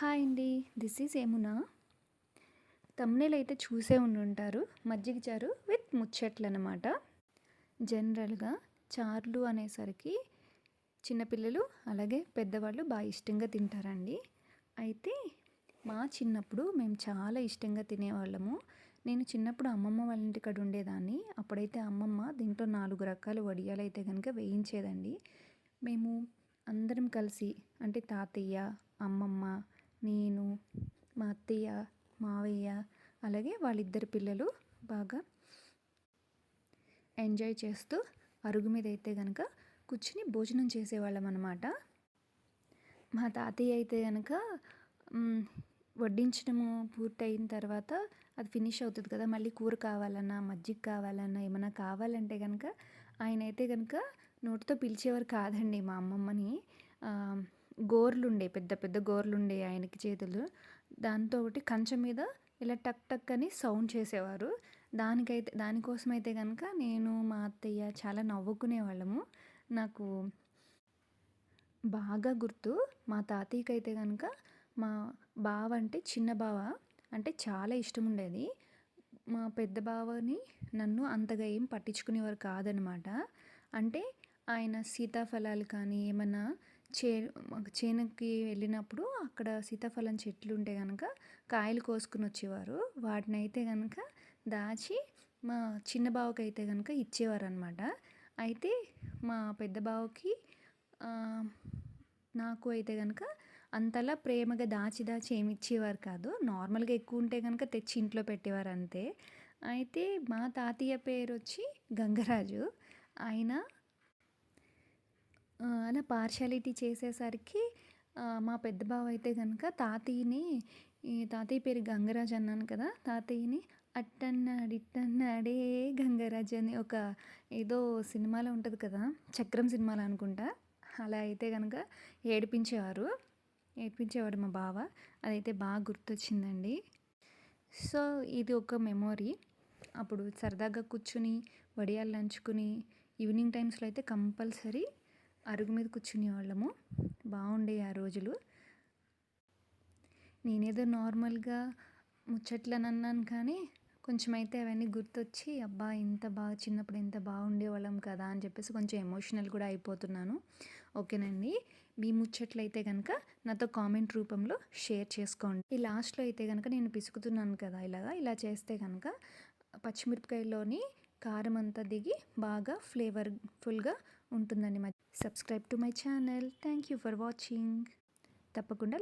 Hi అండి. This is ఏమునా thumbnail అయితే చూసే ఉండుంటారు మజ్జిగ చారు విత్ ముచ్చట్లు అనమాట జనరల్గా చారులు అనేసరికి చిన్నపిల్లలు అలాగే పెద్దవాళ్ళు బాగా ఇష్టంగా తింటారండి. అయితే మా చిన్నప్పుడు మేము చాలా ఇష్టంగా తినేవాళ్ళము. నేను చిన్నప్పుడు అమ్మమ్మ వాళ్ళ ఇంటికాడ ఉండేదాన్ని. అప్పుడైతే అమ్మమ్మ దీంట్లో నాలుగు రకాల వడియాలు అయితే కనుక వేయించేదండి. మేము అందరం కలిసి అంటే తాతయ్య అమ్మమ్మ నేను మా అత్తయ్య మావయ్య అలాగే వాళ్ళిద్దరు పిల్లలు బాగా ఎంజాయ్ చేస్తూ అరుగు మీద అయితే కనుక కూర్చుని భోజనం చేసేవాళ్ళం అనమాట మా తాతయ్య అయితే కనుక వడ్డించడము పూర్తయిన తర్వాత అది ఫినిష్ అవుతుంది కదా మళ్ళీ కూర కావాలన్నా మజ్జిగ కావాలన్నా ఏమైనా కావాలంటే కనుక ఆయన అయితే కనుక నోటితో పిలిచేవారు కాదండి మా అమ్మమ్మని. గోర్లుండే పెద్ద పెద్ద గోర్లుండే ఆయనకి చేతులు. దాంతో ఒకటి కంచె మీద ఇలా టక్ టక్ అని సౌండ్ చేసేవారు. దానికైతే దానికోసం అయితే కనుక నేను మా అత్తయ్య చాలా నవ్వుకునేవాళ్ళము నాకు బాగా గుర్తు. మా తాతయ్యకి అయితే కనుక మా బావ అంటే చిన్న బావ. అంటే చాలా ఇష్టం ఉండేది మా పెద్ద బావని నన్ను అంతగా ఏం పట్టించుకునేవారు కాదనమాట. అంటే ఆయన సీతాఫలాలు కానీ ఏమన్నా చే చేనుకి వెళ్ళినప్పుడు అక్కడ సీతాఫలం చెట్లు ఉంటే కనుక కాయలు కోసుకుని వచ్చేవారు. వాటిని అయితే కనుక దాచి మా చిన్న బావకి అయితే కనుక ఇచ్చేవారు అనమాట అయితే మా పెద్ద బావకి నాకు అయితే కనుక అంతలా ప్రేమగా దాచి దాచి ఏమి ఇచ్చేవారు కాదు. నార్మల్గా ఎక్కువ ఉంటే కనుక తెచ్చి ఇంట్లో పెట్టేవారు అంతే. అయితే మా తాతయ్య పేరు వచ్చి గంగరాజు. ఆయన అలా పార్షాలిటీ చేసేసరికి మా పెద్ద బావ అయితే కనుక తాతయ్యని ఈ తాతయ్య పేరు గంగరాజ్ అన్నాను కదా తాతయ్యని అట్టన్నాడు ఇట్టన్నాడే గంగరాజ్ అని ఒక ఏదో సినిమాలో ఉంటుంది కదా చక్రం సినిమాలో అనుకుంటా అలా అయితే కనుక ఏడిపించేవారు. ఏడిపించేవాడు మా బావ. అదైతే బాగా గుర్తొచ్చిందండి. సో ఇది ఒక మెమొరీ అప్పుడు సరదాగా కూర్చుని వడియాలు నంచుకుని ఈవినింగ్ టైమ్స్లో అయితే కంపల్సరీ అరుగు మీద కూర్చునేవాళ్ళము. బాగుండే ఆ రోజులు. నేనేదో నార్మల్గా ముచ్చట్లని అన్నాను కానీ కొంచెం అయితే అవన్నీ గుర్తొచ్చి అబ్బా ఇంత బాగా చిన్నప్పుడు ఎంత బాగుండేవాళ్ళం కదా అని చెప్పేసి కొంచెం ఎమోషనల్ కూడా అయిపోతున్నాను. ఓకేనండి? మీ ముచ్చట్లు అయితే కనుక నాతో కామెంట్ రూపంలో షేర్ చేసుకోండి. ఈ లాస్ట్లో అయితే కనుక నేను పిసుకుతున్నాను కదా ఇలాగా ఇలా చేస్తే కనుక పచ్చిమిరపకాయలోని కారం అంతా దిగి బాగా ఫ్లేవర్ఫుల్గా ఉంటుందండి subscribe to my channel thank you for watching తప్పకుండా